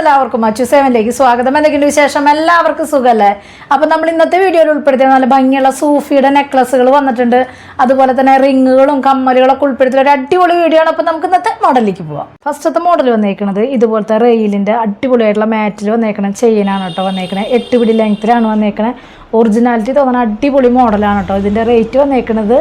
എല്ലാവർക്കും അച്ചു സെവനിലേക്ക് സ്വാഗതം. എന്തെങ്കിലും വിശേഷം? എല്ലാവർക്കും സുഖമല്ലേ അപ്പം നമ്മൾ ഇന്നത്തെ വീഡിയോയിൽ ഉൾപ്പെടുത്തിയ നല്ല ഭംഗിയുള്ള സൂഫിയുടെ നെക്ലസുകൾ വന്നിട്ടുണ്ട്. അതുപോലെ തന്നെ റിങ്ങുകളും കമ്മലുകളൊക്കെ ഉൾപ്പെടുത്തിയ ഒരു അടിപൊളി വീഡിയോ ആണ്. അപ്പം നമുക്ക് ഇന്നത്തെ മോഡലിലേക്ക് പോവാം. ഫസ്റ്റത്തെ മോഡൽ വന്നേക്കുന്നത് ഇതുപോലത്തെ റെയിലിന്റെ അടിപൊളിയായിട്ടുള്ള മാറ്റിൽ വന്നേക്കണം ചെയിനാണ് കേട്ടോ വന്നേക്കണേ. എട്ട് പിടി ലെങ്ത്തിലാണ് വന്നേക്കണേ. ഒറിജിനാലിറ്റി തോന്നുന്ന അടിപൊളി മോഡലാണ് കേട്ടോ. ഇതിന്റെ റേറ്റ് വന്നേക്കുന്നത്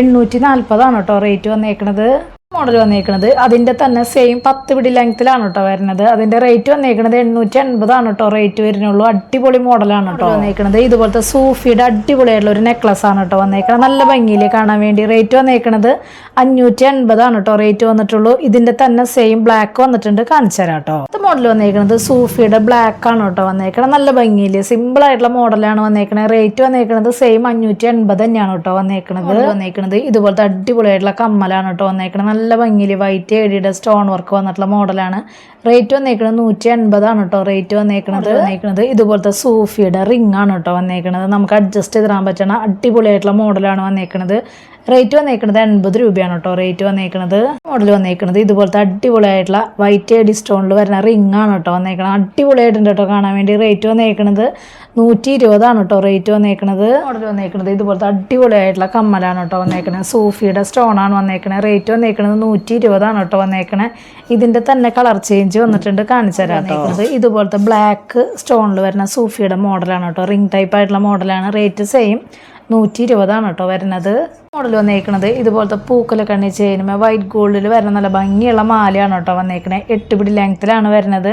എണ്ണൂറ്റി നാൽപ്പതാണ് കേട്ടോ. റേറ്റ് വന്നേക്കണത് മോഡൽ വന്നിരിക്കുന്നത് അതിന്റെ തന്നെ സെയിം പത്ത് പിടി ലെങ്ത്തിലാണ് കേട്ടോ വരുന്നത്. അതിന്റെ റേറ്റ് വന്നിരിക്കുന്നത് എണ്ണൂറ്റി എൺപതാണ് കേട്ടോ. റേറ്റ് വരുന്നുള്ളൂ. അടിപൊളി മോഡലാണ് കേട്ടോ വന്നിരിക്കുന്നത് ഇതുപോലത്തെ സൂഫിയുടെ അടിപൊളിയായിട്ടുള്ള ഒരു നെക്ലസ് ആണ് കേട്ടോ വന്നേക്കണത്. നല്ല ഭംഗിയിൽ കാണാൻ വേണ്ടി റേറ്റ് വന്നിരിക്കുന്നത് അഞ്ഞൂറ്റി എൺപതാണ് കേട്ടോ. റേറ്റ് വന്നിട്ടുള്ളൂ. ഇതിന്റെ തന്നെ സെയിം ബ്ലാക്ക് വന്നിട്ടുണ്ട്. കാണിച്ചു തരാം കേട്ടോ. ഇത് മോഡൽ വന്നിരിക്കുന്നത് സൂഫിയുടെ ബ്ലാക്ക് ആണ് കേട്ടോ വന്നേക്കണത്. നല്ല ഭംഗിയിൽ സിമ്പിൾ ആയിട്ടുള്ള മോഡലാണ് വന്നേക്കണത്. റേറ്റ് വന്നിരിക്കുന്നത് സെയിം അഞ്ഞൂറ്റി എൺപത് തന്നെയാണ് കേട്ടോ വന്നേക്കണത്. വന്നേക്കണത്. ഇതുപോലത്തെ അടിപൊളിയായിട്ടുള്ള കമ്മലാണ് കേട്ടോ വന്നേക്കണത്. നല്ല ഭംഗിയിൽ വൈറ്റ് ഏടിയുടെ സ്റ്റോൺ വർക്ക് വന്നിട്ടുള്ള മോഡലാണ്. റേറ്റ് വന്നേക്കുന്നത് നൂറ്റി എൺപതാണ് കേട്ടോ റേറ്റ് വന്നേക്കുന്നത് വന്നേക്കുന്നത് ഇതുപോലത്തെ സൂഫിയുടെ റിംഗ് ആണ് കേട്ടോ വന്നേക്കുന്നത് നമുക്ക് അഡ്ജസ്റ്റ് ചെയ്തിടാൻ പറ്റണ അടിപൊളിയായിട്ടുള്ള മോഡലാണ് വന്നേക്കണത്. റേറ്റ് വന്നേക്കുന്നത് എൺപത് രൂപയാണ് കേട്ടോ. റേറ്റ് വന്നേക്കുന്നത് മോഡൽ വന്നേക്കുന്നത് ഇതുപോലത്തെ അടിപൊളിയായിട്ടുള്ള വൈറ്റ് ഐഡി സ്റ്റോണിൽ വരുന്ന റിംഗ് ആണ് കേട്ടോ വന്നേക്കണത്. അടിപൊളിയായിട്ടുണ്ട് കേട്ടോ കാണാൻ വേണ്ടി. റേറ്റ് വന്നേക്കുന്നത് നൂറ്റി ഇരുപതാണ് കേട്ടോ. റേറ്റ് വന്നേക്കുന്നത് മോഡൽ വന്നേക്കുന്നത് ഇതുപോലത്തെ അടിപൊളിയായിട്ടുള്ള കമ്മലാണ് കേട്ടോ വന്നേക്കുന്നത് സൂഫിയുടെ സ്റ്റോൺ ആണ് വന്നേക്കണത്. റേറ്റ് വന്നേക്കുന്നത് നൂറ്റി ഇരുപതാണ് കേട്ടോ വന്നേക്കണേ ഇതിന്റെ തന്നെ കളർ ചേഞ്ച് വന്നിട്ടുണ്ട് കാണിച്ചു തരാം ഇതുപോലത്തെ ബ്ലാക്ക് സ്റ്റോണിൽ വരുന്ന സൂഫിയുടെ മോഡലാണ് കേട്ടോ. റിംഗ് ടൈപ്പ് ആയിട്ടുള്ള മോഡലാണ് റേറ്റ് സെയിം നൂറ്റി ഇരുപതാണ് കേട്ടോ വരുന്നത്. മോഡൽ വന്നേക്കണത്. ഇതുപോലത്തെ പൂക്കലൊക്കെ കണ്ണി ചെയിനുമേ വൈറ്റ് ഗോൾഡിൽ വരുന്ന നല്ല ഭംഗിയുള്ള മാലയാണ് കേട്ടോ വന്നേക്കണേ. എട്ട് പിടി ലെങ്ത്തിലാണ് വരുന്നത്.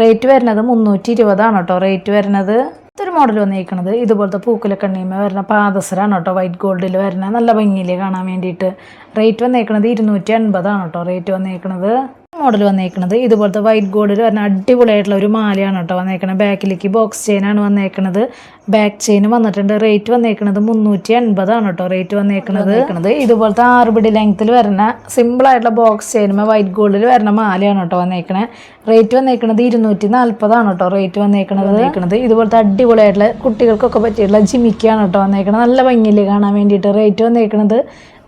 റേറ്റ് വരുന്നത് മുന്നൂറ്റി ഇരുപതാണ് കേട്ടോ റേറ്റ് വരുന്നത്. ഇത്തൊരു മോഡൽ വന്നേക്കണത്. ഇതുപോലത്തെ പൂക്കലൊക്കെ കണ്ണിമ വരുന്ന പാദസരാണ് കേട്ടോ വൈറ്റ് ഗോൾഡിൽ വരുന്ന നല്ല ഭംഗിയിൽ കാണാൻ വേണ്ടിയിട്ട്. റേറ്റ് വന്നേക്കണത് ഇരുന്നൂറ്റി അൻപതാണ് കേട്ടോ റേറ്റ് വന്നേക്കണത്. മോഡൽ വന്നേക്കണത്. ഇതുപോലത്തെ വൈറ്റ് ഗോൾഡിൽ വരുന്ന അടിപൊളിയായിട്ടുള്ള ഒരു മാലയാണ് കേട്ടോ വന്നേക്കണത്. ബാക്കിലേക്ക് ബോക്സ് ചെയിനാണ് വന്നേക്കണത്. ബാക്ക് ചെയിൻ വന്നിട്ടുണ്ട്. റേറ്റ് വന്നേക്കണത് മുന്നൂറ്റി എൺപതാണ് കേട്ടോ റേറ്റ് വന്നേക്കണത്. വന്നേക്കണത്. ഇതുപോലത്തെ ആറുപിടി ലെങ്ത്തിൽ വരുന്ന സിമ്പിൾ ആയിട്ടുള്ള ബോക്സ് ചെയിനുമേ വൈറ്റ് ഗോൾഡിൽ വരുന്ന മാലയാണ് കേട്ടോ വന്നേക്കണേ. റേറ്റ് വന്നേക്കണത് ഇരുന്നൂറ്റി നാൽപ്പതാണ് കേട്ടോ റേറ്റ് വന്നേക്കണത്. വന്നേക്കണത്. ഇതുപോലത്തെ അടിപൊളിയായിട്ടുള്ള കുട്ടികൾക്കൊക്കെ പറ്റിയിട്ടുള്ള ജിമിക്കാണ് കേട്ടോ വന്നേക്കണത്. നല്ല ഭംഗിയിൽ കാണാൻ വേണ്ടിയിട്ട് റേറ്റ് വന്നേക്കണത്.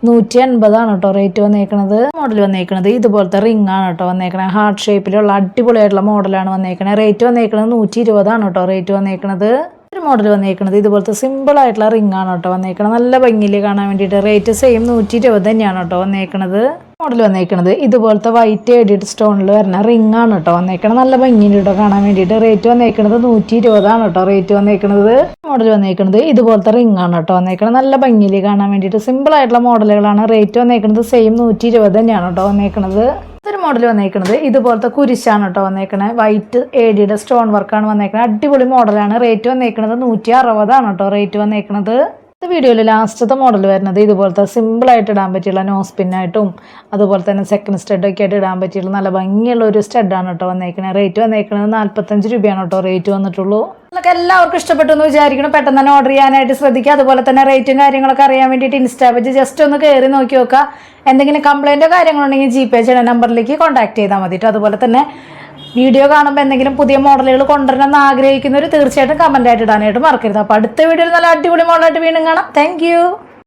നൂറ്റി അൻപതാണ് കേട്ടോ റേറ്റ് വന്നേക്കണത്. മോഡൽ വന്നേക്കണത്. ഇതുപോലത്തെ റിംഗ് ആണ് കേട്ടോ വന്നേക്കണത് ഹാർട്ട് ഷേപ്പിലുള്ള അടിപൊളിയായിട്ടുള്ള മോഡലാണ് വന്നേക്കണത് റേറ്റ് വന്നേക്കണത് നൂറ്റി ഇരുപതാണ് കേട്ടോ റേറ്റ് വന്നേക്കണത്. ഒരു മോഡൽ വന്നേക്കണത് ഇതുപോലത്തെ സിമ്പിൾ ആയിട്ടുള്ള റിംഗ് ആണ് കേട്ടോ വന്നേക്കണത് നല്ല ഭംഗിയിൽ കാണാൻ വേണ്ടിയിട്ട് റേറ്റ് സെയിം നൂറ്റി ഇരുപത് തന്നെയാണ് കേട്ടോ വന്നേക്കണത്. മോഡൽ വന്നേക്കണത് ഇതുപോലത്തെ വൈറ്റ് എഡിറ്റ് സ്റ്റോണിൽ വരുന്ന റിംഗ് ആണ് കേട്ടോ വന്നേക്കണത് നല്ല ഭംഗിയിൽ കേട്ടോ കാണാൻ വേണ്ടിയിട്ട് റേറ്റ് വന്നേക്കണത് നൂറ്റി ഇരുപതാണ് കേട്ടോ റേറ്റ് വന്നേക്കണത്. മോഡൽ വന്നേക്കുന്നത് ഇതുപോലത്തെ റിംഗ് ആണ് കേട്ടോ വന്നേക്കണത്. നല്ല ഭംഗിയിൽ കാണാൻ വേണ്ടിയിട്ട് സിമ്പിൾ ആയിട്ടുള്ള മോഡലുകളാണ്. റേറ്റ് വന്നേക്കുന്നത് സെയിം നൂറ്റി ഇരുപത് തന്നെയാണ് കേട്ടോ വന്നേക്കണത്. ഒരു മോഡൽ വന്നേക്കുന്നത് ഇതുപോലത്തെ കുരിശാണ് കേട്ടോ വന്നേക്കണേ വൈറ്റ് ഏഡിയുടെ സ്റ്റോൺ വർക്കാണ് വന്നേക്കണത്. അടിപൊളി മോഡലാണ് റേറ്റ് വന്നേക്കുന്നത് നൂറ്റി അറുപതാണ് കേട്ടോ റേറ്റ് വന്നേക്കുന്നത് വീഡിയോയിൽ ലാസ്റ്റത്തെ മോഡൽ വരുന്നത് ഇതുപോലത്തെ സിമ്പിൾ ആയിട്ട് ഇടാൻ പറ്റിയുള്ള നോ സ്പിന്നായിട്ടും അതുപോലെ തന്നെ സെക്കൻഡ് സ്റ്റെഡൊക്കെ ആയിട്ട് ഇടാൻ പറ്റിയുള്ള നല്ല ഭംഗിയുള്ള ഒരു സ്റ്റെഡാണ് കേട്ടോ വന്നേക്കുന്നത് റേറ്റ് വന്നേക്കുന്നത് നാൽപ്പത്തഞ്ച് രൂപയാണ് കേട്ടോ റേറ്റ് വന്നിട്ടുള്ളൂ. നിങ്ങൾക്ക് എല്ലാവർക്കും ഇഷ്ടപ്പെട്ടു എന്ന് വിചാരിക്കണം പെട്ടെന്ന് തന്നെ ഓർഡർ ചെയ്യാനായിട്ട് ശ്രദ്ധിക്കുക. അതുപോലെ തന്നെ റേറ്റും കാര്യങ്ങളൊക്കെ അറിയാൻ വേണ്ടിയിട്ട് ഇൻസ്റ്റാ പേജ് ജസ്റ്റ് ഒന്ന് കയറി നോക്കി നോക്കുക. എന്തെങ്കിലും കംപ്ലൈന്റോ കാര്യങ്ങളുണ്ടെങ്കിൽ ജി പേ ചെയ്യുന്ന നമ്പറിലേക്ക് കോൺടാക്ട് ചെയ്താൽ മതി. അതുപോലെ തന്നെ വീഡിയോ കാണുമ്പോൾ എന്തെങ്കിലും പുതിയ മോഡലുകൾ കൊണ്ടുവരണം എന്ന് ആഗ്രഹിക്കുന്നവർ തീർച്ചയായിട്ടും കമന്റ് ആയിട്ട് ഇടാനായിട്ട് മറക്കരുത്. അപ്പോൾ അടുത്ത വീഡിയോയിൽ നല്ല അടിപൊളി മോഡലായിട്ട് വീണ്ടും കാണാം. താങ്ക്